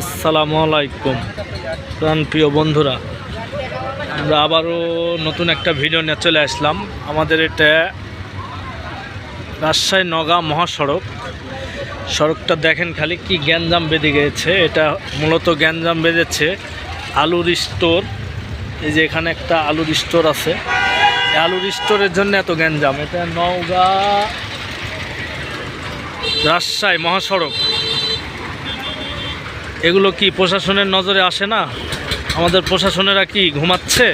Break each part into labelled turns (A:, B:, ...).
A: আসসালামু আলাইকুম। প্রাণ প্রিয় বন্ধুরা, আমরা আবারও নতুন একটা ভিডিও নিয়ে চলে আসলাম। আমাদের এটা রাজশাহী নগা মহাসড়ক। সড়কটা দেখেন খালি কি গ্যাঞ্জাম বেঁধে গেছে। এটা মূলত গ্যাঞ্জাম বেঁধেছে আলুর স্টোর। এই যে এখানে একটা আলুর স্টোর আছে। আলুর স্টোরের জন্য এত গ্যাঞ্জাম। এটা নওগাঁ রাজশাহী মহাসড়ক। এগুলো কি প্রশাসনের নজরে আসে না? আমাদের প্রশাসনেরা কি ঘুমাচ্ছে?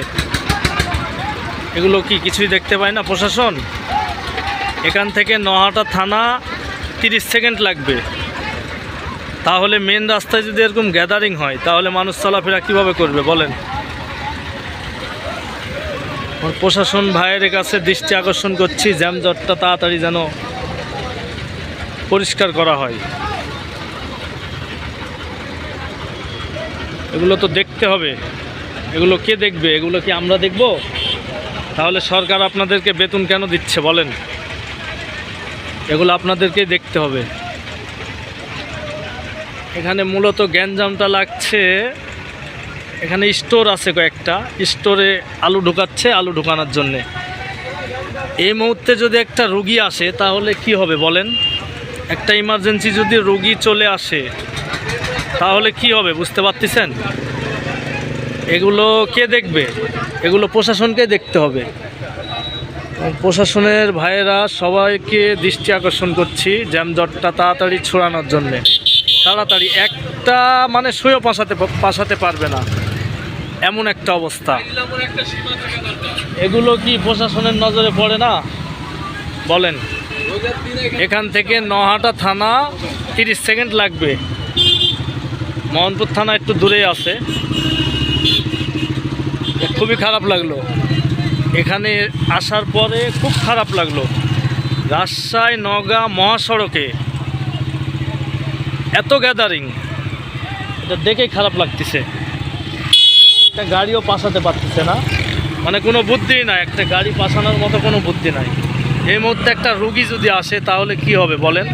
A: এগুলো কি কিছুই দেখতে পায় না প্রশাসন? এখান থেকে নহাটা থানা তিরিশ সেকেন্ড লাগবে। তাহলে মেন রাস্তায় যদি এরকম গ্যাদারিং হয়, তাহলে মানুষ চলাফেরা কীভাবে করবে বলেন? প্রশাসন ভাইয়ের কাছে দৃষ্টি আকর্ষণ করছি জ্যামজটটা তাড়াতাড়ি যেন পরিষ্কার করা হয়। এগুলো তো দেখতে হবে। এগুলো কে দেখবে? এগুলো কি আমরা দেখব? তাহলে সরকার আপনাদেরকে বেতন কেন দিচ্ছে বলেন? এগুলো আপনাদেরকেই দেখতে হবে। এখানে মূলত গ্যাঞ্জামটা লাগছে। এখানে স্টোর আছে কয়েকটা। স্টোরে আলু ঢুকাচ্ছে আলু ঢুকানোর জন্যে। এই মুহূর্তে যদি একটা রুগী আসে, তাহলে কি হবে বলেন? একটা ইমার্জেন্সি যদি রুগী চলে আসে তাহলে কি হবে, বুঝতে পারতেছেন? এগুলো কে দেখবে? এগুলো প্রশাসনকে দেখতে হবে। প্রশাসনের ভাইয়েরা সবাইকে দৃষ্টি আকর্ষণ করছি জ্যামজটটা তাড়াতাড়ি ছড়ানোর জন্যে। তাড়াতাড়ি একটা মানে সইও পাশাতে পাশাতে পারবে না। এমন একটা অবস্থা। এগুলো কি প্রশাসনের নজরে পড়ে না? বলেন। এখান থেকে নহাটা থানা তিরিশ সেকেন্ড লাগবে। মোহনপুর থানা একটু দূরেই আছে। খুবই খারাপ লাগল। এখানে আসার পরে খুব খারাপ লাগল। রাজশাহী নগা মহাসড়কে এত গ্যাদারিং এটা দেখেই খারাপ লাগতেছে। একটা গাড়িও পাসাতে পারতেছে না। মানে কোনো বুদ্ধি নাই, একটা গাড়ি পাসানোর মতো কোনো বুদ্ধি নাই। এই মুহূর্তে একটা রুগী যদি আসে, তাহলে কি হবে বলেন?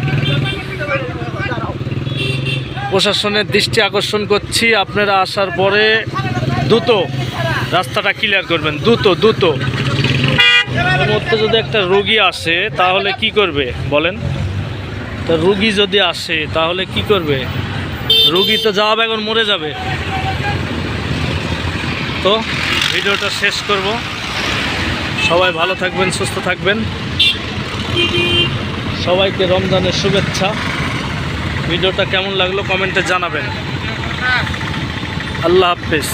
A: প্রশাসনের দৃষ্টি আকর্ষণ করছি, আপনারা আসার পরে দ্রুত রাস্তাটা ক্লিয়ার করবেন, দ্রুত দ্রুত। মধ্যে যদি একটা রুগী আসে, তাহলে কি করবে বলেন? তা রুগী যদি আসে, তাহলে কি করবে? রুগী তো যাওয়া এখন মরে যাবে। তো ভিডিওটা শেষ করব। সবাই ভালো থাকবেন, সুস্থ থাকবেন। সবাইকে রমজানের শুভেচ্ছা। ভিডিওটা কেমন লাগল কমেন্টে জানাবেন। আল্লাহ হাফেজ।